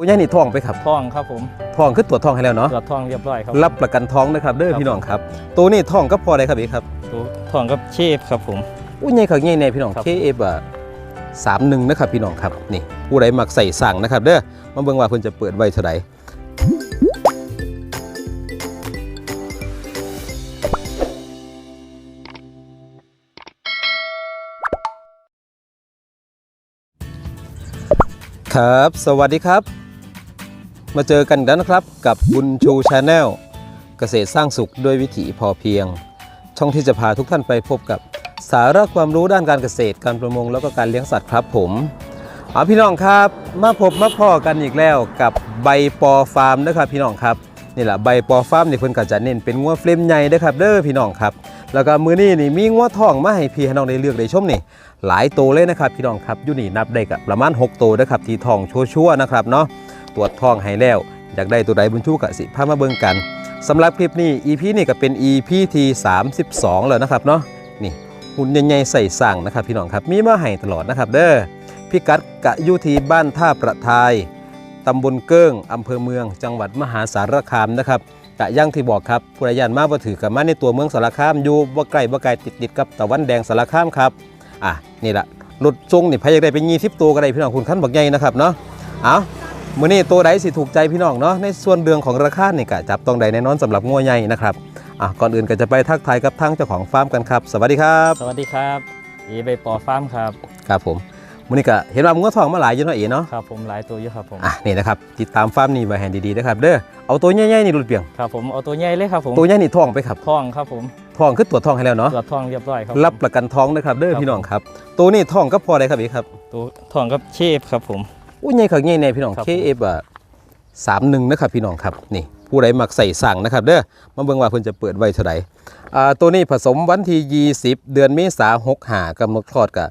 โอ้ยายนี่ทองไปครับท้องครับผมทองคือตรวจทองให้แล้วเนาะตรวจท้องเรียบร้อยครับรับประกันท้องนะครับเด้อครับพี่น้องครับ ตัวนี้ทองก็พอได้ครับอีกครับตัวท้องกับเชฟครับผมอุ้ยใหญ่ขักใหญ่แน่พี่น้องครับ KF อะสามหนึ่งนะครับพี่น้องครับนี่ผู้ใดมักใส่สั่งนะครับเด้อมาเบิ่งว่าเพิ่นจะเปิดไว้เท่าไหร่ครับ สวัสดีครับ มาเจอกันอีกแล้วนะครับกับบุญชูชาแนลเกษตรสร้างสุขด้วยวิถีพอเพียง ช่องที่จะพาทุกท่านไปพบกับสาระความรู้ด้านการเกษตรการประมงแล้วก็การเลี้ยงสัตว์ครับผมเอาพี่น้องครับ มาพบมาพ่อกันอีกแล้วกับใบปอฟาร์มนะครับพี่น้องครับนี่แหละใบปอฟาร์มนี่เพิ่นก็จะเน้นเป็นงัวเฟรมใหญ่เด้อครับเด้อพี่น้องครับ แล้วก็มื้อนี้นี่มีงัวทองมาให้พี่น้องได้เลือกได้ชมนี่ หลายตัวเลยนะครับพี่น้องครับอยู่นี่นับได้กับประมาณ6ตัวนะครับที่ทองชั่วๆนะครับเนาะ ตรวจทองให้แล้ว อยากได้ตัวใดบุญชูกะสิพามาเบิ่งกันสำหรับคลิปนี้ EP นี่ก็เป็น EP ที่ 32 แล้วนะครับเนาะนี่หุ่นใหญ่ๆใส่สั่งนะครับพี่น้องครับมีมาให้ตลอดนะครับเด้อพิกัดกะยุทีบ้านท่าประทายตำบลเกิ้งอำเภอเมือง จังหวัดมหาสารคามนะครับกะย่างที่บอกครับผู้ใดยานมาบ่ถือกับมาในตัวเมืองสารคามอยู่บ่ไกลบ่ไกลติดๆกับตะวันแดงสารคามครับอะนี่ละรถทรงนี่พายากได้เป็น20ตัวก็ได้พี่น้องคุณขั้นบักใหญ่นะครับเนาะเอา มื่อนี้ตัวใดสิถูกใจพี่น้องเนาะในส่วนเรื่องของราคานี่กะจับต้องใดแน่นอนสำหรับงัวใหญ่นะครับอะก่อนอื่นก็จะไปทักทายกับทางเจ้าของฟาร์มกันครับ สวัสดีครับ สวัสดีครับเอใบปอฟาร์มครับครับผมมื่อนี้ก็เห็นว่างัวทองมาหลายอยู่เนาะเอ๋เนาะครับผมหลายตัวอยู่ครับผมอะนี่นะครับติดตามฟาร์มนี่ไว้ให้ดีๆนะครับเด้อเอาตัวใหญ่ๆนี่รุดเปียงครับผมเอาตัวใหญ่เลยครับผมตัวใหญ่นี่ทองไปครับท้องครับผมทองคือตัวจทองให้แล้วเนาะตรวจท้องเรียบร้อยครับรับประกันท้องนะครับเด้อครับพี่น้องครับ ตัวนี้ทองก็พอได้ครับอีกครับ ตัวท้องกับเชฟครับผม อุ้ยใหญ่ขักใหญ่แน่พี่น้องครับ KF อะสามหนึ่งนะครับพี่น้องครับนี่ผู้ใดมักใส่สั่งนะครับเด้อมาเบิ่งว่าเพิ่นจะเปิดไว้เท่าไหร่อ่าตัวนี้ผสมวันที่ 20 เดือนเมษาหกหากำหนดคลอดกับ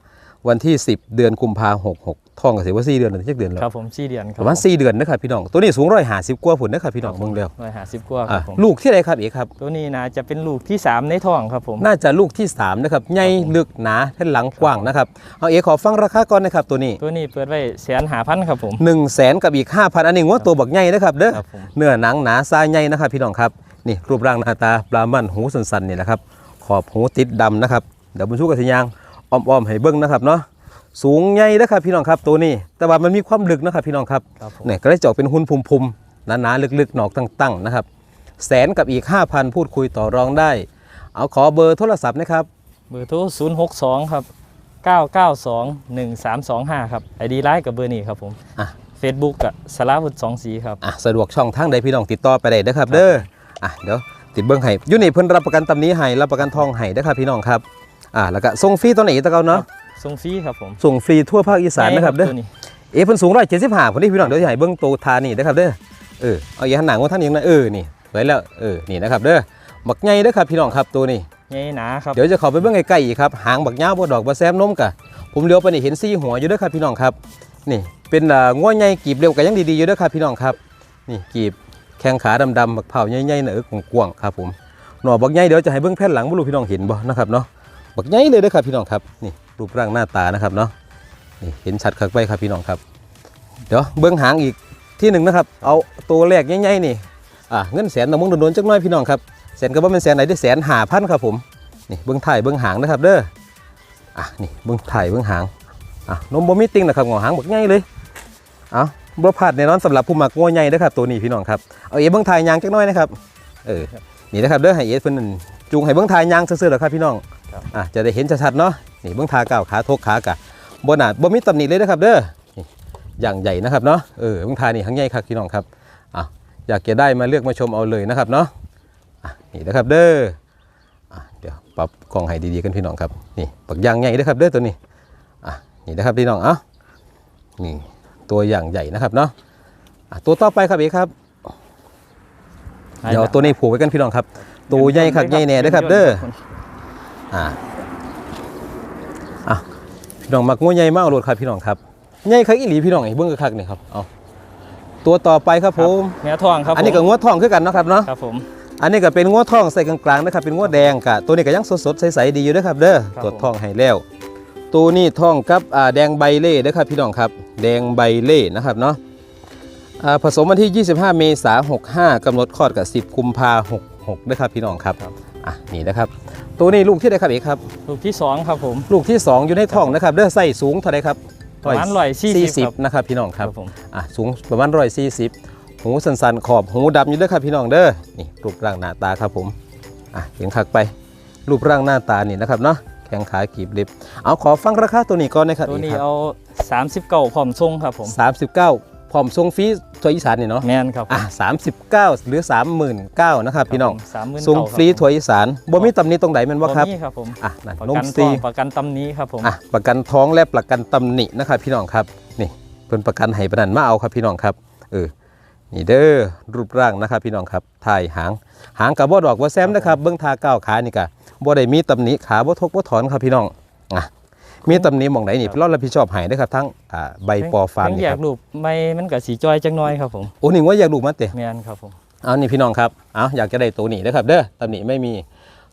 วันที่ 10 เดือนกุมภาหกหกท้องก็สิว่า4เดือนหรือจักเดือนแล้วครับผมสี่เดือนคปรับระมาณ4เดือนนะครับพี่น้องตัวนี้สูง150กว่าพุ่นนะครับพี่น้องเบิ่งแล้วร้อยห้าสิบกว่าคอะรับผมลูกที่ใดครับเอกครับ ตัวนี้นะจะเป็นลูกที่สามในท้องครับผมน่าจะลูกที่สามนะครับใหญ่ลึกหนาแผ่นหลังกว้างนะครับเอาเอกขอฟังราคาก่อนนะครับตัวนี้ตัวนี้เปิดไว้แสนหาพันครับผม1 0 0 0 0แสนกับอีก5,000อันนี้งวตัวบักใหญ่นะครับเด้อครับผมเนื้อหนังหนาทรายใหญ่นะครับพี่น้องครับนี่รูปร่างหน้าตาปลามันหูสันๆนี่แหละครับขอบหูติดดำนะครับเดี๋ยวบุญชูกับสิยาง อ้อมๆให้เบิ้งนะครับเนาะสูงใหญ่นะครับพี่น้องครับตัวนี้ แต่ว่ามันมีความลึกนะครับพี่น้องครับครับผมเนี่ยก็ได้เจาะเป็นหุ่นพุมๆหนาๆลึกๆหนอกตั้งๆนะครับแสนกับอีก 5,000 พูดคุยต่อรองได้ เอาขอเบอร์โทรศัพท์นะครับ เบอร์โทรศูนย์หกสองครับเก้าเก้าสองหนึ่งสามสองห้าครับไอดีไลน์กับเบอร์นี้ครับผมอะเฟซบุ๊กกับสารวุฒิสองสีครับอะสะดวกช่องทางใดพี่น้องติดต่อไปได้นะครับ เด้ออะเดี๋ยวติดเบิ้งให้อยูนี่เพิ่นรับประกันตำหนี้ให้รับประกันทองให้นะครับพี่น้องครับ อะแล้วก็ส่งฟรีตอนไหนตะเกาเนาะส่งฟรีครับผมส่งฟรีทั่วภาคอีสานนะครับเด้อตัวนี้เอะเพิ่นสูงร้อยเจ็ดสิบห้าคนนี้พี่น้องเดี๋ยวจะให้เบิ้งโตทานี่นะครับเด้อเออเอาอย่าหันหนังว่าท่านยังนะเออนี่ไว้แล้วเออนี่นะครับเด้อบักใหญ่เด้อครับพี่น้องครับตัวนี้ใหญ่หนาครับเดี๋ยวจะเข้าไปเบิ้งใกล้ๆอีกครับหางบักยาวบ่ดอกบ่แซมนมกะผมเลี้ยวไปนี่เห็นซี่หัวอยู่เด้อครับพี่น้องครับ นี่เป็นอ่าง้อใหญ่กีบเร็วก็ยังดีๆอยู่เด้อครับพี่น้องครับ นี่กีบแข้งขาดำๆบักเผาใหญ่ๆเนื้อกว้างๆครับผมหน่อบักใหญ่เดี๋ยวจะให้เบิ้งแผ่นหลังบ่รู้พี่น้องเห็นบ่นะครับเนาะ บักใหญ่เลยเด้ครับพี่น้องครับนี่รูปร่างหน้าตานะครับเนาะนี่เห็นชัดคักไปครับพี่น้องครับ เดี๋ยวเบื้องหางอีกที่หนึ่งนะครับ เอาตัวแรกใหญ่ๆนี่อะเงินแสนตะมงโดนๆจักน้อยพี่น้องครับแสนก็บ่เป็นแสนไหนได้แสนหาพันครับผมนี่เบื้องถ่ายเบื้องหางนะครับเด้ออะนี่เบื้องถ่ายเบื้องหางอะนมบมีติ่งนะครับงอหางบักใหญ่เลยเอาบ่พลาดแน่นอนสำหรับผู้มักงัวใหญ่นะครับตัวนี้พี่น้องครับเอาเอเบื้องถ่ายยางจักน้อยนะครับเออนี่นะครับเด้อให้เอเพิ่นนั่น จูงให้เบื้องถ่ายยางซื่อๆหรอครับพี่น้องอะจะได้เห็นชัดๆเนาะนี่เบื้องถ่ายก้าวขาทกขากะบหนาบ่มีตำหนิเลยนะครับเด้อนี่อย่างใหญ่นะครับเนาะเออมึงทานี่ทั้งใหญ่ครับพี่น้องครับอะอยากจะได้มาเลือกมาชมเอาเลยนะครับเนาะอะนี่นะครับเด้ออะเดี๋ยวปรับกล้องให้ดีๆกันพี่น้องครับนี่ปักยางใหญ่นะครับเด้อตัวนี้อะนี่นะครับพี่น้องเอะนี่ตัวอย่างใหญ่นะครับเนาะอะตัวต่อไปครับเอกครับ เดี๋ยวเอาตัวนี้ผูกไว้กันพี่น้องครับ ตัวใหญ่คักใหญ่แน่เด้อครับ เด้ออ่าอะพี่น้องมักงัวใหญ่มากโลดครับพี่น้องครับใหญ่คักอีหลีพี่น้องไอ้เบิ้งคักๆนี่ครับเอาตัวต่อไปครับผมเนื้อทองครับอันนี้ก็ผมงัวทองคือกันเนาะครับเนาะครับผมอันนี้ก็เป็นงัวทองใส่กลางๆนะครับเป็นงัวแดงกะตัวนี้ก็ยังสดๆใสๆดีอยู่เด้อครับ เด้อครับตรวจทองให้แล้วตัวนี้ทองกับอ่าแดงใบเล่เด้อครับพี่น้องครับ แดงใบเล่นะครับเนาะอ่า ผสมวันที่ 25 เมษายน65กำหนดคลอดกับ 10 กุมภา66ด้วยครับพี่น้องครับครับอะนี่นะครับ ตัวนี้ลูกที่ได้ครับเอกครับ ลูกที่สองครับผม ลูกที่ 2 อยู่ในท้องนะครับเด้อไส้สูงเท่าไหรครับประมาณ140ครับ40นะครับพี่น้องครับผมอะสูงประมาณ140หูสันๆขอบหูดำอยู่เด้อครับพี่น้องเด้อนี่รูปร่างหน้าตาครับผมอะเห็นคักไป รูปร่างหน้าตานี่นะครับเนาะแข้งขากีบเล็บเอาขอฟังราคาตัวนี้ก่อนนะครับตัวนี้กครับเอา30เก่าพร้อมทรงครับผม39พร้อมทรงฟรี ตัวอีสานนี่เนาะแมนครับผมอะ39หรือ39,000นะครับพี่น้องสามหมื่นทรงฟรีถั่วอีสานบ่มีตำหนิตรงไหนแมันว่าครับครับผมอะนั่นประนมกันซีท้องประกันตำหนี้ครับผมอะประกันท้องและประกันตำหนินะครับพี่น้องครับนี่เป็นประกันให้ประนันมาเอาครับพี่น้องครับเออนี่เด้อรูปร่างนะครับพี่น้องครับถ่ายหางหางกับบ่ดอกบ่แซมนะครับเบื้องทาก้าวขานี่กะบ่ได้มีตำหนิขาบ่ทกบ่ถอนครับพี่น้องอะ มีตำหนิหมองไหนนี่พี่รอดรับผิดชอบให้เด้อครับทั้งอ่าใบปอฟาร์มทั้งนี่แยคกรับรูปไม่มันกับสีจอยจังน้อยครับผมโอ้นี่ว่าอยากลูกมาเตะ แมนครับผมเอานี่พี่น้องครับ เอาอยากจะได้ตัวนี้นะครับเด้อตำหนิไม่มี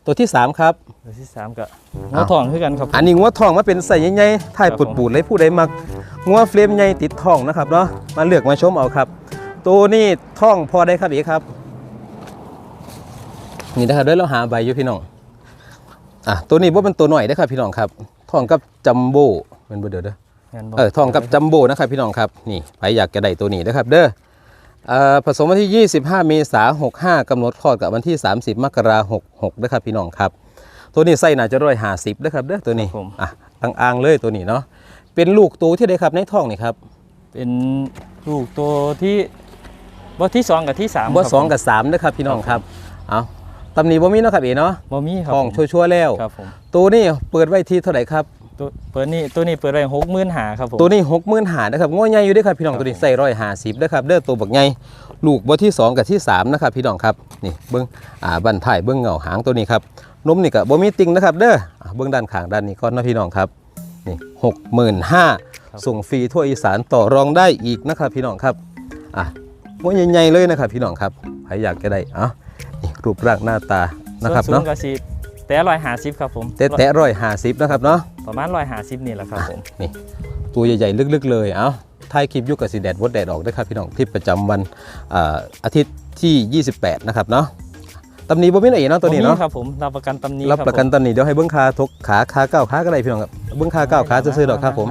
ตัวที่สามครับ ตัวที่สามก็หัวทองคือกันครับผม อันนี้งัวทองมาเป็นใส่ใหญ่ๆถ่ายครับปุดผมปูดๆเลยผู้ใดมักงัวเฟรมใหญ่ติดทองนะครับเนาะ มาเลือกมาชมเอาครับ ตัวนี้ท่องพอได้ครับอีกครับ นี่นะครับเด้อเราหาใบอยู่พี่น้อง อะตัวนี้ว่าเป็นตัวหน่อยได้อครับพี่น้องครับ ทองกับจัมโบ้เป็นบ่เด้อเด้อแม่นบ่เออทองกับจัมโบ้นะครับพี่น้องครับนี่ใครอยากจะได้ตัวนี้นะครับเด้อเอ่อผสมวันที่ 25 เมษายน 65กำหนดคลอดกับวันที่ 30 มกราคม 66นะครับพี่น้องครับ ตัวนี้ไส้น่าจะร้อยห้าสิบนะครับเด้อตัวนี้ครับผมอะตั้งอ่างเลยตัวนี้เนาะเป็นลูกตัวที่ได้ครับในท้องนี่ครับ เป็นลูกตัวที่บ่ที่สองกับที่สามบ่ครับสองผมกับสามนะครับพี่น้องครับเอา ตำหนิบ่มีเนาะครับเอ๋เนาะบ่มีครับท้องผมชัวร์ๆแล้วครับผมตัวนี้เปิดไว้ที่เท่าไหร่ครับ ตัวเปิดนี่ตัวนี้เปิดไว้หกหมื่นหาครับผม ตัวนี้หกหมื่นหานะครับง้อใหญ่อยู่เด้วยครับพี่น้องครับ ตัวนี้ใส่ร้อยห้าสิบนะครับเด้อตัวบักใหญ่ลูกบ่ที่สองกับที่สามนะครับพี่น้องครับนี่เบิ้งอ่าบันท้ายเบิ้งเหงาหางตัวนี้ครับนมนี่ก็บ่มีติงนะครับเด้ออะเบิ้งด้านข้างด้านนี้ก่อนนะพี่น้องครับนี่หกหมื่นห้าส่งฟรีทั่วอีสานต่อรองได้อีกนะครับพี่น้องครับอะง้อใหญ่ๆเลยนะครับพี่น้องครับใครอยากจะได้เอะนี่ รูปร่างหน้าตานะครับส่วนสูเนาะงกับสีแต่ร้อยหาสิบครับผมแต่แตะร้อยห้าสิบนะครับเนาะประมาณร้อยหาสิบนี่แหละครับผมนี่ตัวใหญ่ๆลึกๆเลยเอาถ่ายคลิปอยุกับสีแดดวดแดดออกด้วยครับพี่น้องคลิปประจำวันอ่าอาทิตย์ที่ 28 นะครับเนาะตำหนีบ่มีอะไรเนาะตัวนี้บ่มีเนาะครับผมรับประกันตำหนี้รับประกันคตำหนีเดี๋ยวให้เบิ้งขาทกขาขาเก้าขาก็ได้พี่น้องครับเบิ้งขาเก้าขาจะซื้อๆดอกครับผม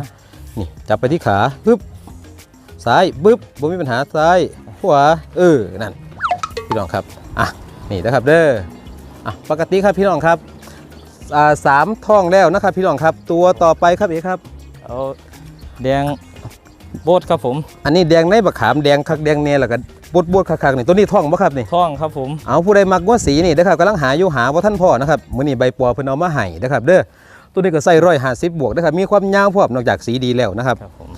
นี่จับไปที่ขาปึ๊บซ้ายปึ๊บบ่มีปัญหาซ้ายขวาเออนั่นพี่น้องครับอะ นี่นะครับเด้ออะปกติครับพี่น้องครับอ่าสามท่องแล้วนะครับพี่น้องครับ ตัวต่อไปครับเอกครับเอาแดงโบดครับผม อันนี้แดงในบะขามแดงคักแดงเนี่ยแล้วก็บดบดคักๆนี่ตัวนี้ท่องบ่ครับนี่ท่องครับผมเอาผู้ใดมักว่าสีนี่นะครับกำลังหาอยู่หาว่าท่านพ่อนะครับมื้อนี้ใบปัวเพิ่นเอามาให้นะครับเด้อตัวนี้ก็ใส่ร้อยห้าสิบบวกนะครับมีความยาวพร้อมนอกจากสีดีแล้วนะครับครับผม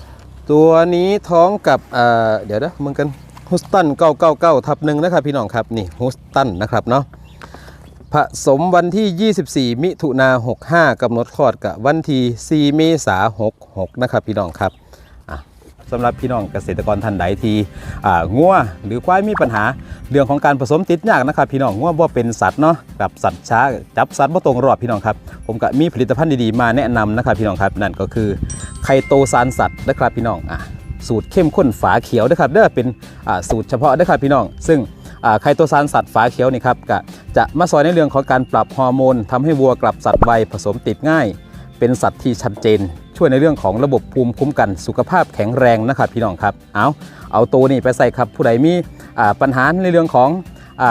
ตัวนี้ท้องกับเอ่อเดี๋ยวนะมึงกัน ฮุสตัน999ทับหนึ่งนะครับพี่น้องครับนี่ฮุสตันนะครับเนาะผสมวันที่ 24 มิถุนา65กำหนดคลอดกับวันที่4เมษา66นะครับพี่น้องครับสำหรับพี่น้องเกษตรกรท่านใดที่อ่างัวหรือควายมีปัญหา เรื่องของการผสมติดยากนะครับ พี่น้องงัวบ่เป็นสัตว์เนาะกับสัตว์ช้าจับสัตว์บ่ตรงรอบพี่น้องครับ ผมก็มีผลิตภัณฑ์ดีๆมาแนะนำนะครับพี่น้องครับนั่นก็คือไคโตซานสัตว์นะครับพี่น้องอะ สูตรเข้มข้นฝาเขียวนะครับเด้อเป็นสูตรเฉพาะนะครับพี่น้อง ซึ่งอ่าไคโตซานสัตว์ฝาเขียวนี่ครับก็จะมาซอยในเรื่องของการปรับฮอร์โมนทำให้วัวกลับสัตว์ไวผสมติดง่าย เป็นสัตว์ที่ชัดเจน ช่วยในเรื่องของระบบภูมิคุ้มกันสุขภาพแข็งแรงนะครับพี่น้องครับเอาเอาตัวนี้ไปใส่ครับผู้ใดมีปัญหาในเรื่องของอ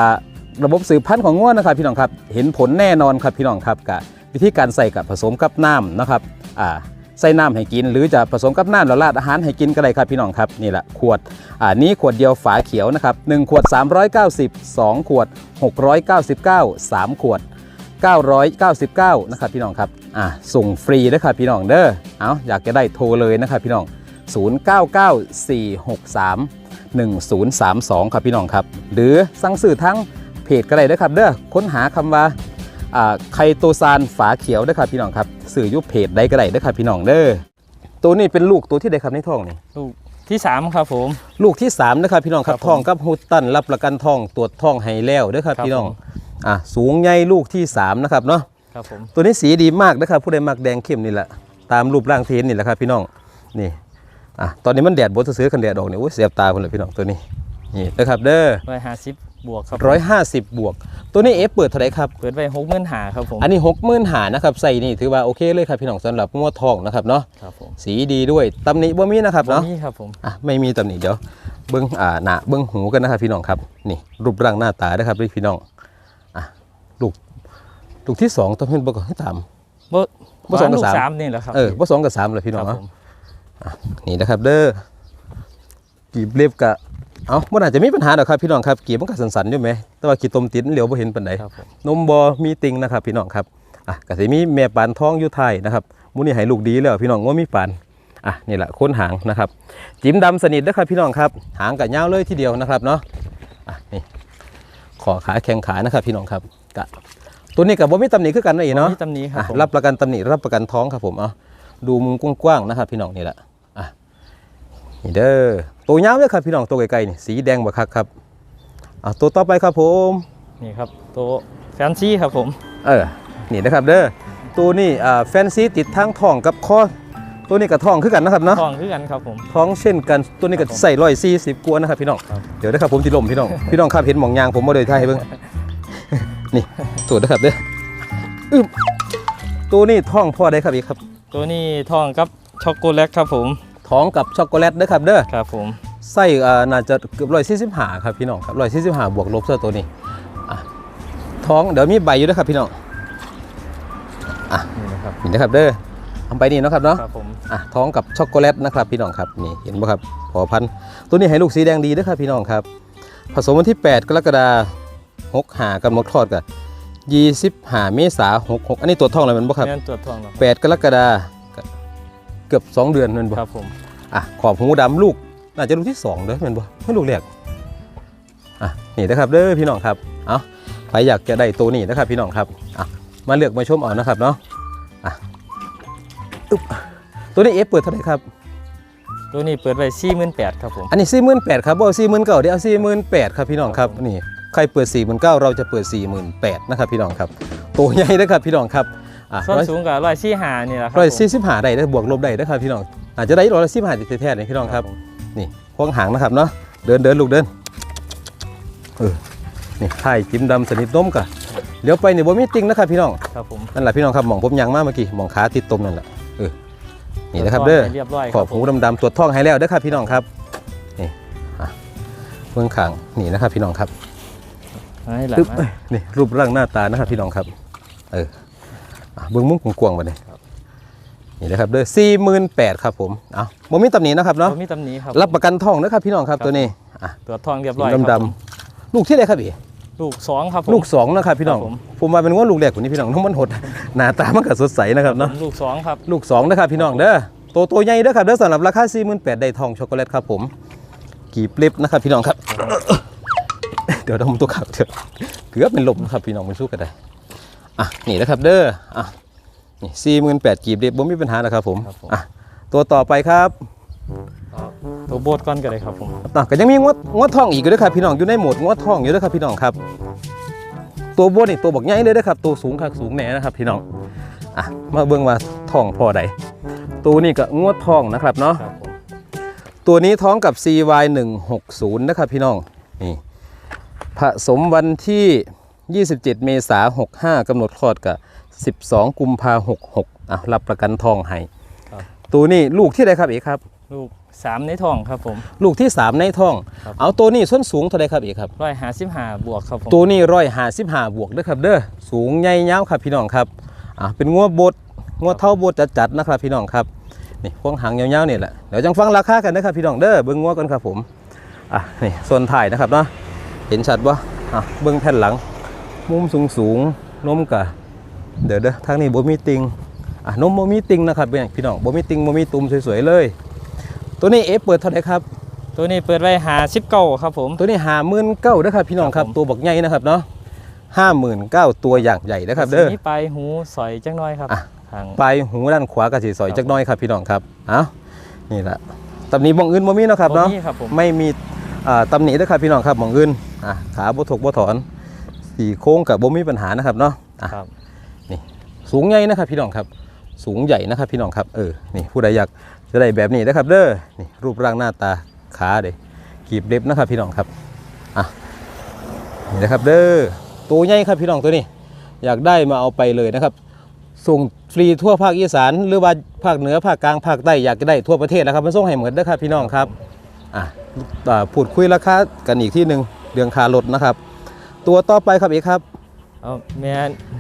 ระบบสืบพันธุ์ของง่วนะครับพี่น้องครับ เห็นผลแน่นอนครับพี่น้องครับกับวิธีการใส่กับผสมกับน้ำนะครับอ่า ใส่น้ำให้กิน หรือจะผสมกับน้ำหรือราดอาหารให้กินก็ได้ครับพี่น้องครับนี่แหละขวดอ่านี้ขวดเดียวฝาเขียวนะครับ1ขวด 390 2 ขวด 699 3 ขวด 999 นะครับพี่น้องครับอ่าส่งฟรีนะครับพี่น้องเด้อเอาอยากจะได้โทรเลยนะครับพี่น้อง 099463 1032 ครับพี่น้องครับ หรือสั่งซื้อทั้งเพจก็ได้เด้อครับเด้อค้นหาคำว่า ไคโตซานฝาเขียวเด้อครับพี่น้องครับสื่ออยุเพจใดก็ได้เด้อครับพี่น้องเด้อตัวนี้เป็นลูกตัวที่ใดครับในท้องนี่ลูกที่สามครับผมลูกที่3นะครับพี่น้องครับครับผมท้องกับฮูตันรับประกันท้องตรวจท้องให้แล้วเด้อครับครับพี่น้องผมอะสูงใหญ่ลูกที่3นะครับเนาะครับผมตัวนี้สีดีมากนะครับผู้ใดมักแดงเข้มนี่แหละตามรูปร่างเทนนี่แหละครับพี่น้องนี่อะตอนนี้มันแดดบดซื้อๆกันแดดออกเนี่ยโอ้ยเสียบตาคนเลยพี่น้องตัวนี้นี่นะครับเด้อร้อยห้าสิบ บวกครับร้อยห้าสิบบวก ตัวนี้เอฟเปิดเท่าไหร่ครับเปิดไว้หกหมื่นหาครับผมอันนี้หกหมื่นหานะครับใส่นี่ถือว่าโอเคเลยครับพี่น้องสำหรับงวดทองนะครับเนาะครับผมสีดีด้วยตำหนิบ่มีนะครับบ่เนาะมีครับผมอะไม่มีตำหนิเดี๋ยวเบิ้งอ่าหน้าเบิ้งหูกันนะครับพี่น้องครับนี่รูปร่างหน้าตานะครับพี่น้องอะลูกลูกที่สองต้องเป็นบ่ก่อนให้ตามบ่บ่สองกับลูสามสามนี่แหละครับเออบ่สองกับสามเลยพี่คน้อรังบเนาะผมนี่นะครับเด้อกีบเล็บกะ เอ้ามันอาจจะมีปัญหาดอกครับพี่น้องครับกีบมันก็สันๆอยู่ไหมแต่ว่ากีตมติดมันเหลียวบ่เห็นปานใดครับผม นมบอมีติงนะครับพี่น้องครับอะกสิมีแม่ปานท้องอยู่ไทยนะครับมูนี่ให้ลูกดีแล้วพี่น้องว่ามีปานอะนี่แหละโค้นหางนะครับ จิ้มดำสนิทนะครับพี่น้องครับหางกับเงาวเลยทีเดียวนะครับเนาะอะนี่ขอขาแข้งขานะครับพี่น้องครับกะตัวนี้กับว่ามีตำหนิคือกันนะอีเนาะมีตำหนี้ครับอะผมรับประกันตำหนิรับประกันท้องครับผมเอาดูมุมกว้างๆนะครับพี่น้องนี่แหละอะนี่เด้อ ตัวยาวเลยครับพี่น้องตัวไกลๆนี่สีแดงบักคักครับอะตัวต่อไปครับผมนี่ครับตัวแฟนซีครับผม เออนี่นะครับเด้อตัวนี้อ่าแฟนซีติดทั้งท้องกับคอตัวนี้กับท้องคือกันนะครับเนาะทองคือกันครับผม ท้องเช่นกันตัวนี้ก็ครับผมใส่ร้อยสี่สิบกว่านะครับพี่น้องครับ เดี๋ยวนะครับผมติลมพี่น้องพี่น้องครับเห็นหมองยางผมมาโดยไทยเบิ่งนี่ตัวนะครับเด้ออึ๊บตัวนี้ท้องพ่อได้ครับอีกครับ ตัวนี้ทองกับช็อกโกแลตครับผม ท้องกับช็อกโกแลตเด้อครับเด้อครับผมไส้อ่าน่าจะเกือบร้อยสี่สิบห้าครับพี่น้องครับร้อยสี่สิบห้าบวกลบเสื้อตัวนี้อะท้องเดี๋ยวมีใบอยู่ด้วยครับพี่น้องนี่นะครับนี่นะครับเด้อทำไปนี่เนาะครับเนาะครับผมอะท้องกับช็อกโกแลตนะครับพี่น้องครับนี่เห็นไหมครับพอพันธุ์ตัวนี้ให้ลูกสีแดงดีด้วยครับพี่น้องครับ ผสมวันที่ 8 กรกฎาคม6หากำหนดคลอดกัน25เมษายน66อันนี้ตัวจท้องอะไรมันบ่ครับแม่นตัวจทองครับ8กรกฎาคม เกือบ 2 เดือนแมันบ่ครับผมอะขอบหูดำลูกน่าจะลูกที่ 2 เด้อแมันบ่ไม่ลูกแรกอะนี่นะครับเด้อพี่น้องครับเอาใครอยากจะได้ตัวนี้นะครับพี่น้องครับอะมาเลือกมาชมเอานะครับเนาะอะอึ๊บตัวนี้เอฟเปิดเท่าไหร่ครับ ตัวนี้เปิดไว้สี่หมื่นแปดครับผมอันนี้สี่หมื่นแปดครับบ่สี่หมื่นเก้าเดี๋ยวเอาสี่หมื่นแปดครับพี่น้องครับนี่ใครเปิดสี่หมื่นเก้าเราจะเปิดสี่หมื่นแปดนะครับพี่น้องครับตัวใหญ่นะครับพี่น้องครับอะ ส่วนร้อยสูงกับร้อยสี่หานี่แหละครับร้อยผมสี่สิบห้าได้ได้บวกลบได้นะครับพี่น้องอาจจะได้ร้อยสิบห้าแท้ๆเลยพี่น้องครับผมนี่พวงหางนะครับเนาะเดินเดินลูกเดินเออนี่ไข่จิ้มดำสนิทนมกะเลี้ยวไปนี่บ่มีติงนะครับพี่น้องครับผมนั่นแหละพี่น้องครับหมองผมยังมาเมื่อกี้หมองขาติดตมนั่นแหละเออนี่นะครับเด้อให้เรียบร้อยขอบหูดำๆตรวจท้องให้แล้วเด้อครับพี่น้องครับนี่อะเบื้องขางนี่นะครับพี่น้องครับให้หลังตึ๊บนะเอ้ยนี่รูปร่างหน้าตานะครับพี่น้องครับ เอออะ เบื้องมุ้งกวางๆมาเลยนี่นะครับเด้อสี่หมื่นแปดครับผมเอาบ่มีตำหนินะครับเนาะบ่มีตำหนี้ครับรับประกันท้องนะครับพี่น้องครับครับตัวนี้อะตัวจทองเรียบร้อยดำคดรับผมำๆลูกที่ไหนครับพี่ลูกสองครับผมลูกสองนะครับพี่น้องครับผมผมมาเป็นว่าลูกแรกกว่านี้พี่น้องน้องมันหดหน้าตามันก็สดใสนะครับเนาะลูกสองครับลูกสองนะครับพี่น้องเด้อโตโตใหญ่เด้อครับเด้อสำหรับราคา4 8 0 0 0ได้ทองช็อกโกแลตครับผมกีบเล็บนะครับพี่น้องครับ เดี๋ยวดมตัวขับเถอะเกือบเป็นลมนะครับพี่น้องมันสู้กันได้ อะนี่นะครับเด้ออะนี่สี่หมื่นแปดกีบเล็บบ่มีปัญหานะครับผมครับผม อะตัวต่อไปครับตัวโบดก้อนกันเลยครับผมอะก็ยังมีงวดงวดทองอีกอยู่เด้วยครับพี่น้องอยู่ในโหมดงวดทองอยู่เด้วยครับพี่น้องครับ ตัวโบนี่ตัวบักใหญ่เลยนะครับตัวสูงคักสูงแหน่นะครับพี่น้องอะมาเบิ่งว่าทองพอใดตัวนี้ก็งวดทองนะครับเนาะ ครับผมตัวนี้ท้องกับ CY 160นะครับพี่น้องนี่ผสมวันที่ 27 เมษายน65กำหนดคลอดกับ 12 กุมภา66อะรับประกันทองให้ครับตัวนี้ลูกที่ใดครับเอกครับ ลูกสามในทองครับผม ลูกที่ 3 ในท้องครับเอาตัวนี้ส้นสูงเท่าใดครับเอกครับร้อยหาสิบหาบวกครับผมตัวนี้ร้อยหาสิบห้าบวกเด้อครับเด้อสูงใหญ่ยาวครับพี่น้องครับอะเป็นงัวบดงัวเท่าบดจัดๆนะครับพี่น้องครับนี่พวงหางยาวๆนี่แหละเดี๋ยวจังฟังราคากันนะครับพี่น้องเด้อเบิ้งงัวกันครับผมอะนี่ส่วนถ่ายนะครับเนาะเห็นชัดปะอะเบิ้งแผ่นหลัง มุมสูงสูงๆนมกะเดี๋ยวเด้อทางนี้บ่มีติงอะนมบ่มีติงนะครับพี่น้องบ่มีติงบ่มีตุ่มสวยๆเลย ตัวนี้เอฟเปิดเท่าไหร่ครับ ตัวนี้เปิดไว้หาสิบเก้าครับผม ตัวนี้ห้าหมื่นเก้าเด้อครับพี่น้องครับครับผมตัวบักใหญ่นะครับเนาะห้าหมื่นเก้าตัวอย่างใหญ่นะครับเด้อสีนี้ปลายหูสอยจังน้อยครับอะทางปลายหูด้านขวากระสีสอยครับจักหน้อยครับพี่น้องครับเอานี่แหละตำหนิมองอื่นบ่มีเนาะครับเนาะครับผมไม่มีอ่าตำหนิเด้อครับพี่น้องครับมองอื่นอะขาบ่ถกบ่ถอน สีโค้งกับบ่มีปัญหานะครับเนาะอะครับสูงใหญ่นะครับพี่น้องครับ สูงใหญ่นะครับพี่น้องครับเออนี่ผู้ใดอยากจะได้แบบนี้นะครับ เด้อนี่รูปร่างหน้าตาขาเด้กีบเล็บนะครับพี่น้องครับอะนี่นะครับเด้อตัวใหญ่ครับพี่น้องตัวนี้ อยากได้มาเอาไปเลยนะครับ ส่งฟรีทั่วภาคอีสาน หรือว่าภาคเหนือภาคกลางภาคใต้อยากจะได้ทั่วประเทศนะครับมันส่งให้เหมือนนะครับพี่น้องครับอะอ่าพูดคุยราคากันอีกที่หนึ่งเรื่องค่ารถนะครับ ตัวต่อไปครับเอกครับเอาแม่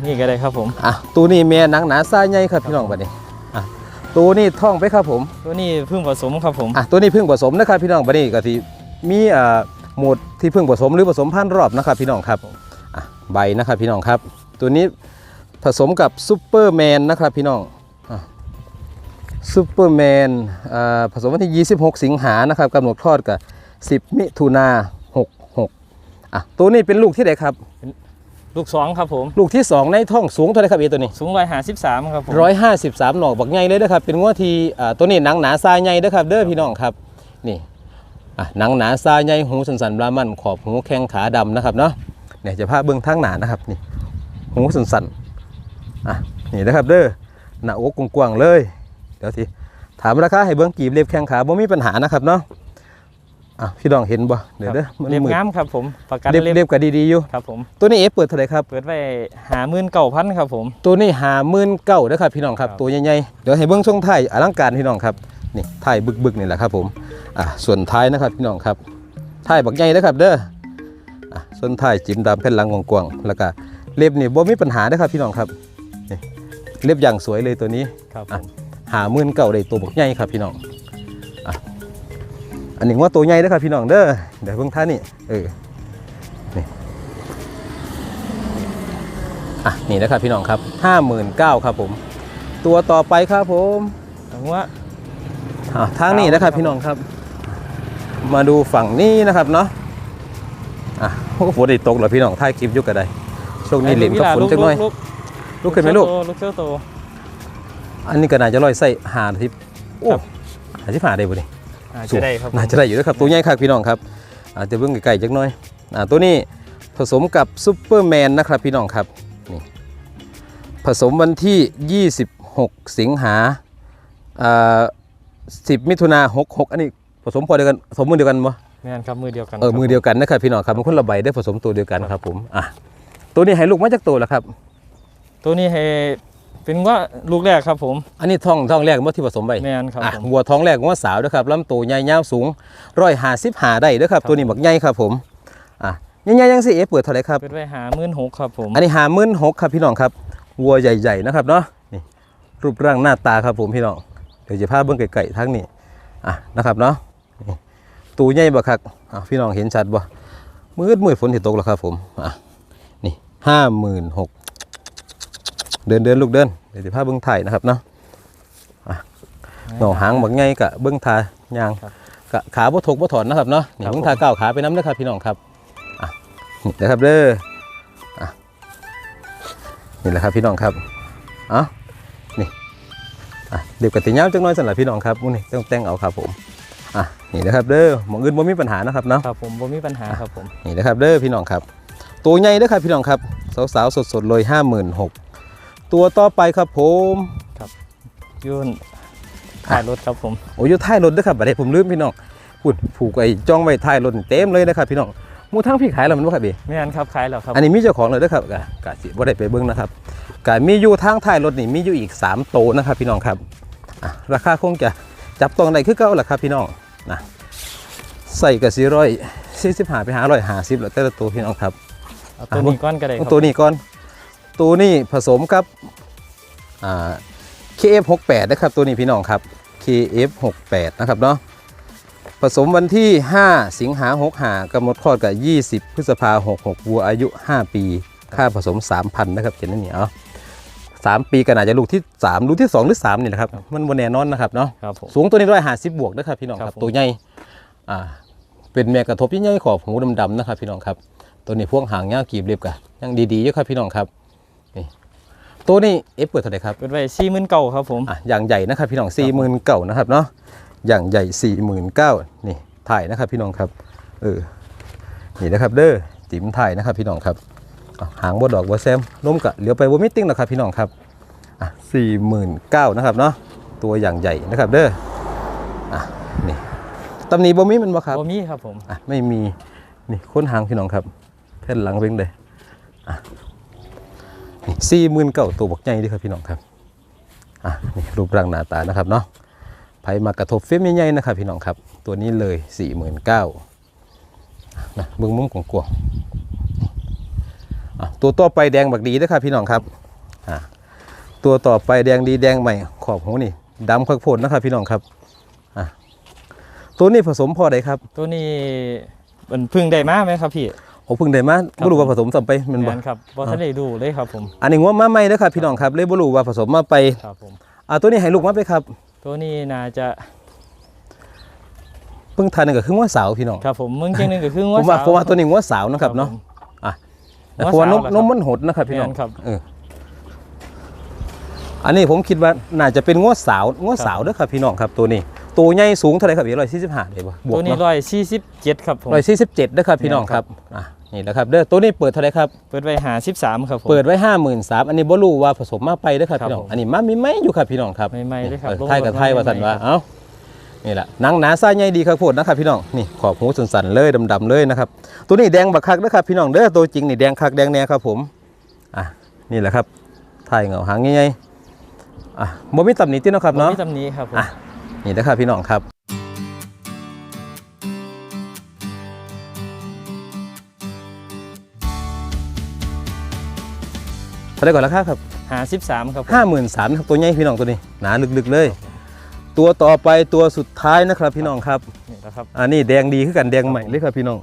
นี่ก็ได้ครับผมอะตัวนี้แม่หนังหนาซ่าใหญ่ครับพี่น้องบัดนี้อะตัวนี้ท่องไปครับผมตัวนี้เพิ่งผสมครับผมอะตัวนี้เพิ่งผสมนะครับพี่น้องบัดนี้ก็ที่มีอ่าหมวดที่เพิ่งผสมหรือผสมพันธุ์รอบนะครับพี่น้องครับอะใบนะครับพี่น้องครับ ตัวนี้ผสมกับซูเปอร์แมนนะครับพี่น้องอะซูเปอร์แมนอ่าผสมวันที่ 26 สิงหานะครับกำหนดคลอดกับ 10 มิถุนา66 อะตัวนี้เป็นลูกที่ไหนครับ ลูกสองครับผม ลูกที่2ในท้องสูงเท่าไหรครับเอตัวนี้สูงร้อยหาสิบสามครับผมร้อยห้าสิบสามหนอกบักใหญ่เลยนะครับเป็นงวที่อ่าตัวนี้หนังหนาทรายใหญ่เด้อครับ เด้อพี่น้องครับนี่อะหนังหนาทรายใหญ่หูสันสันๆบรามันขอบหูแข้งขาดำนะครับเนาะเนี่ยจะพาเบื้องทางหนานะครับนี่หูสันสันๆอะนี่นะครับเด้อหน้าอกกว้างๆเลย เดี๋ยวทีถามราคาให้เบื้องกีบเล็บแข้งขาบ่มีปัญหานะครับเนาะ อะพี่น้องเห็นบ่เดี๋ยวเด้อมันเรียบมืดงามครับผมประกันเล็บเรียบเล็บก็ดีๆอยู่ครับผมตัวนี้เอฟเปิดเท่าไหร่ครับเปิดไว้หาหมื่นเก้าพันครับผมตัวนี้หาหมื่นเก้านะครับพี่น้องครับครับตัวใหญ่ๆเดี๋ยวให้เบิ้งช่วงท้ายอลังการพี่น้องครับนี่ท้ายบึกๆนี่แหละครับผมอะส่วนท้ายนะครับพี่น้องครับท้ายบักใหญ่นะครับเด้ออะส่วนท้ายจิ้มดำเป็นหลังกว้างๆแล้วก็เล็บนี่บ่มีปัญหานะครับพี่น้องครับนี่เล็บอย่างสวยเลยตัวนี้ครับผอะมหาหมื่นเก้าได้ตัวบักใหญ่ครับพี่น้องอะ อันนี้ว่าตัวใหญ่นะครับพี่น้องเด้อเดี๋ยวเบิ่งท่านี่เออนี่อะนี่นะครับพี่น้องครับห้าหมื่นเก้าครับผม ตัวต่อไปครับผมแต่ว่าอะทางนี้นะครับพี่น้องครับ มาดูฝั่งนี้นะครับเนาะอะโอ้ฝนได้ตกแล้วพี่น้องถ่ายคลิปอยุกกระไดช่วงนี้เหล่นกับฝนจักหน่อยลุกขึ้นไหมลูกลูกเจ้าโตอันนี้ก็น่าจะลอยไส้หาทิพโอ้ครับหาทิพหาได้บ่นี่ อาจจะได้ครับผมน่าจะได้อยู่นะครับตัวใหญ่ครับพี่น้องครับอาจจะเบิ่งไกลๆจักหน่อยอ่าตัวนี้ผสมกับซูเปอร์แมนนะครับพี่น้องครับนี่ผสมวันที่ 26 สิงหาอ่า10 มิถุนา66 อันนี้ผสมพอเดียวกันผสมมือเดียวกันบ่แม่นครับมือเดียวกันเออครับมือเดียวกันนะครับพี่น้องครับมันคนละใบได้ผสมตัวเดียวกันครับผมอะตัวนี้ให้ลูกมาจากตัวแล้วครับ ตัวนี้ให้ เป็นว่าลูกแรกครับผม อันนี้ท้องท้องแรกว่าที่ผสมไปแม่นครับอะผมวัวท้องแรกวัวสาวนะครับลำตัวใหญ่ยาวสูงร้อยหาสิบหาได้เด้อครับ ตัวนี้บักใหญ่ครับผมอะใหญ่ๆยังสิเอเปิดเท่าไหรครับ เปิดไว้หาหมื่นหกครับผมอันนี้หามื่นหกครับพี่น้องครับวัวใหญ่ๆนะครับเนาะนี่รูปร่างหน้าตาครับผมพี่น้องเดี๋ยวจะพาเบิ้งไก่ๆทั้งนี้อะนะครับเนาะนี่ตัวใหญ่บ่ครับอะพี่น้องเห็นชัดบ่มืดมืดฝนที่ตกแล้วครับผมอะนี่ห้าหมื่นหก เดินเดินลูกเดินเดี๋ยวจะพาเบิ้งไถ่ายนะครับเนาะหน่อหางบักไงกะเบื้องทายางกะขาบ่ถกบ่ถอนนะครับเนาะนี่เบื้องทาก้าวขาไปน้ำเด้อครับพี่น้องครับอะนี่นะครับเด้ออะนี่แหละครับพี่น้องครับเอะนี่อะเดี๋ยวกระติยาวจังน้อยสำหรับพี่น้องครับมื้อนี้ต้องแต่งเอาครับผมอะนี่นะครับเด้อหมองอื่นบ่มีปัญหานะครับเนาะครับผมบ่มีปัญหาครับผมนี่นะครับเด้อพี่น้องครับตัวใหญ่เด้อครับพี่น้องครับสาวๆสดๆเลย56,000 ตัวต่อไปครับผมยื่นถ่ายรถครับผมโอ้ยอยู่ท้ายรถเด้วยครับบัดนี้ผมลืมพี่น้องพูดผูกไอ้จ้องไว้ท้ายรถนี่เต็มเลยนะครับพี่น้องหมูทั้งพี่ขายแล้วมันบ่ครับเบแม่นครับขายแล้วครับ อันนี้มีเจ้าของเลยเด้อครับกะกะสิบ่ได้ไปเบิ่งนะครับกะมีอยู่ทางท้ายรถนี่มีอยู่อีก 3 โตวนะครับพี่น้องครับอะราคาคงจะจับต้องได้คือเก่าล่ะครับพี่น้องนะใส่กะ400 45ไปหา150แล้วแต่ละตัวพี่น้องครับเอาตัวนี้ก้อนก็ได้คเอารับตัวนี้ก่อน ตัวนี้ผสมกับอ่า KF68 นะครับตัวนี้พี่น้องครับ KF68 นะครับเนาะผสมวันที่ 5 สิงหา65กำหนดคลอดกับ 20 พฤษภา66วัวอายุ 5 ปี ค่าผสม 3,000นะครับเขียนนั่นนี่เอาสามปีก็น่าจะลูกที่ 3 ลูกที่ 2 หรือ 3 นี่แหละครับ มันบนแน่นอนนะครับเนาะครับผมสูงตัวนี้ร้อยห้าสิบบวกนะครับพี่น้องคครัรับบผมตัวใหญ่อ่าเป็นแม่กระทบที่ใหญ่ขอบหูดำๆนะครับพี่น้องครับ ตัวนี้พวกหางยาวกีบเรียบกะยังดีๆอยู่ครับพี่น้องครับ นี่ตัวนี้เอฟเปิดเท่าไหร่ครับเปิดไว้สี่หมื่นเก้าครับผมอะอย่างใหญ่นะครับพี่น้องสี่หมื่นเก้านะครับเนาะอย่างใหญ่สี่หมื่นเก้านี่ถ่ายนะครับพี่น้องครับเออนี่นะครับเด้อจิ๋มถ่ายนะครับพี่น้องครับอะหางบดดอกบัวแซมล้มกะเหลียวไปบัวมิตติ้งนะครับพี่น้องครับอะสี่หมื่นเก้านะครับเนาะตัวอย่างใหญ่นะครับเด้อนี่ตำหนิบ่มีแมันบ่ครับบ่มีครับผมอะไม่มีนี่ค้นหางพี่น้องครับแผ่นหลังเป็นเลยอะนี่ สี่หมื่นเก้าตัวบักใหญ่เด้วยครับพี่น้องครับอะนี่รูปร่างหน้าตานะครับเนาะไผมากระทบเฟรมใหญ่ๆนะครับพี่น้องครับ ตัวนี้เลยสี่หมื่นเก้านะเบื้องมุมของกวางอะตัวต่อไปแดงบักดีเด้วยครับพี่น้องครับอะตัวต่อไปแดงดีแดงใหม่ขอบหูนี่ดำคักโพดนะครับพี่น้องครับอะตัวนี้ผสมพอใดครับ ตัวนี้มันเพึ่งได้มาไหมครับพี่ โอ้เพิ่งได้มาครับ บ่รู้ว่าผสมสัมไปแมันบ่แม่นครับบ่ทันได้ดูเลยครับผมอันนี้งวมาใหม่เด้อครับพี่น้องครับเลยบ่รู้ว่าผสมมาไปครับผม อ่าตัวนี้ให้ลูกมาไปครับตัวนี้น่าจะเพิ่งทานนก็คืองัวสาวพี่น้องครับผมมึงจังหนึงก็คือผว่ามว่าสผมว่าตัวนี้งัวสาวนะครับเนาะ ผมอะงัวเพราะว่านมสาวเหรอครับนมมันหดนะครับพี่น้องแม่นครับเอออันนี้ผมคิดว่าน่าจะเป็นงัวสาวงัวสาวเด้อครับพี่น้องครับตัวนี้ ตัวใหญ่สูงเท่าไหร่ครับพี่145ได้บ่บวตัวกนี้เนาะร้อยสี่สิบเจ็ดครับผม147เด้อครับพี่น้องครับอะ นี่นะครับเด้อตัวนี้เปิดเท่าไหร่ครับเปิดไว้หาสิบสามครับผม เปิดไว้53,000อันนี้บ่รู้ว่าผสมมาไปเด้อครับครับพี่น้องผมอันนี้มามีไหมอยู่ครับพี่น้องครับใหม่ๆเลยครับเออลงไทยกับรถไทยว่าสันว่าใหม่ๆเอ้านี่แหละหนังหนาซ่าใหญ่ดีครับโพดนะครับพี่น้องนี่ขอบหูสันๆเลยดำๆเลยนะครับตัวนี้แดงบักคักนะครับพี่น้องเด้อตัวจริงนี่แดงคักแดงแน่ครับผมอะนี่แหละครับไทยเหงาหางใหญ่ๆอะบ่มีตำหนิติเนาะครับเนาะเนาะมีตำหนี้ครับผมอะนี่นะครับพี่น้องครับ เท่าไหรก่อนราคาครับหาสิบสามครับผมห้าหมื่นสามครับตัวใหญ่พี่น้องตัวนี้หนาลึกๆเลย ตัวต่อไปตัวสุดท้ายนะครับพี่น้องครับนี่นะครับอันนี้แดงดีขึ้นกันแดงใหม่เลยครับพี่น้อง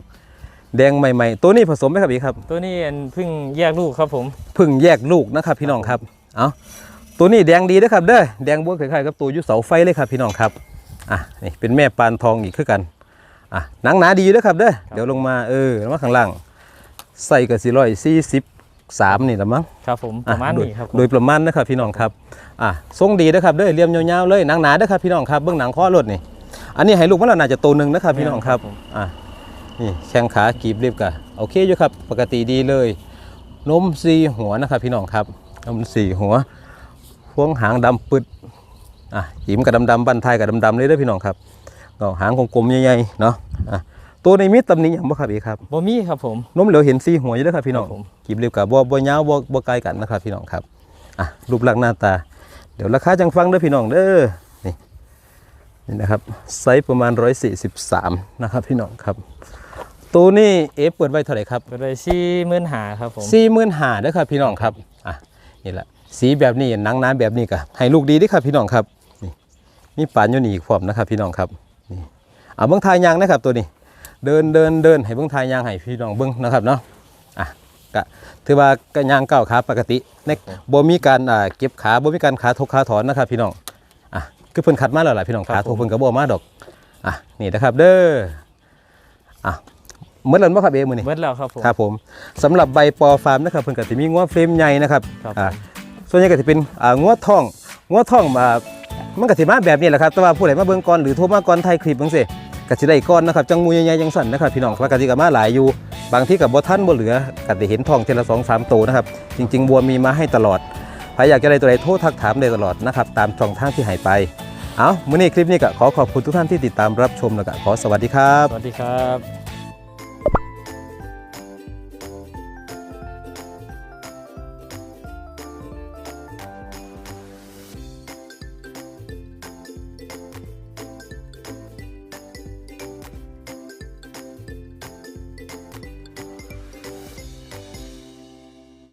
แดงใหม่ๆ ตัวนี้ผสมไหมครับพี่ครับ ตัวนี้อันเพิ่งแยกลูกครับผมเพึ่งแยกลูกนะครับพี่น้องครับเอาตัวนี้แดงดีนะครับเด้อแดงบวกคล้ายๆกับตัวอยุเสาไฟเลยครับพี่น้องครับอะนี่เป็นแม่ปานทองอีกคือกันอะหนังหนาดีเด้อครับเด้อเดี๋ยวลงมาเออแล้วมาข้างล่างใส่กับสี่ร้อยสี่สิบ สามนี่ละมั้งครับผมประมาณอ่โดยนี้ครับผมโดยประมาณนะครับพี่น้องครับอะทรงดีนะครับเด้อเรียมยาวๆเลยหนังหนาเด้อครับพี่น้องครับเบื้องหนังข้อรถนี่ อันนี้ให้ลูกมันแล้วน่าจะโตหนึ่งนะครับพี่น้องครับผมอะนี่แข้งขากีบเรียบกะโอเคอยู่ครับ ปกติดีเลยนมสีหัวนะครับพี่น้องครับนมสีหัวพวงหางดำปึดอะหิมกับดำๆบันทายกับดำๆเลยเด้อพี่น้องครับก็หางกลมๆใหญ่ๆเนาะอะ ตัวในมิตรตำหนี้อย่างบ่ครับอีกครับบ่มีครับผมนมเหลวเห็นสีหัวอยู่เด้อครับพี่น้องครับผมกีบเรียบกับบ่บ่ยาวบ่บ่ไกลกันนะครับพี่น้องครับอะรูปลักษณ์หน้าตา เดี๋ยวราคาจังฟังเด้อพี่น้องเด้อนี่นี่นะครับไซส์ประมาณ 143 นะครับพี่น้องครับ ตัวนี้เอฟเปิดไว้เท่าไหร่ครับเปิดไว้สี่หมื่นหาครับผมสี่หมื่นห้าเด้อครับพี่น้องครับอะนี่แหละสีแบบนี้หนังน้ำแบบนี้ก็ให้ลูกดีเด้อครับพี่น้องครับนี่มีปานอยู่นี่อีกพร้อมนะครับพี่น้องครับนี่อะเบิ้งทายยางนะครับตัวนี้ เดินเดินเดินให้เบิ้งทายยางให้พี่น้องเบิ้งนะครับเนาะอะก็ถือว่าก็ยางก้าวขาปกติในบ่มีการอ่าเก็บขาบ่มีการขาทกขาถอนนะครับพี่น้องอะคือเพิ่นคัดมาแล้วล่ะพี่น้องขาทกเพิ่นก็บ่มาดอกอะนี่นะครับเด้ออะเหมือนแล้วบ่ครับเอมื้อนี้เบิดแล้วครับผมครับผมสำหรับใบปอฟาร์มนะครับเพิ่นก็จะมีงัวเฟรมใหญ่นะครับครับอ่าส่วนใหญ่ก็จะเป็นอ่างัวท่องงัวท่องมามันก็สิมาแบบนี้แหละครับแต่ว่าผู้ใดมาเบิ่งก่อนหรือโทรมาก่อนถ่ายคลิปจังซี่ กะสิได้ก้อนนะครับจังมูใหญ่ๆจังสั่นนะครับพี่น้องปกติกับมาหลายอยู่ บางที่กับบ่ท่านบ่เหลือก็ได้เห็นทองเทละสองสามโตนะครับจริง ๆ บัวมีมาให้ตลอดใครอยากจะได้ตัวใดโทษทักถามได้ตลอดนะครับตามช่องทางที่หายไปเอามื้อนี้คลิปนี้ก็ขอขอบคุณทุกท่านที่ติดตามรับชมแล้วก็ขอสวัสดีครับ สวัสดีครับ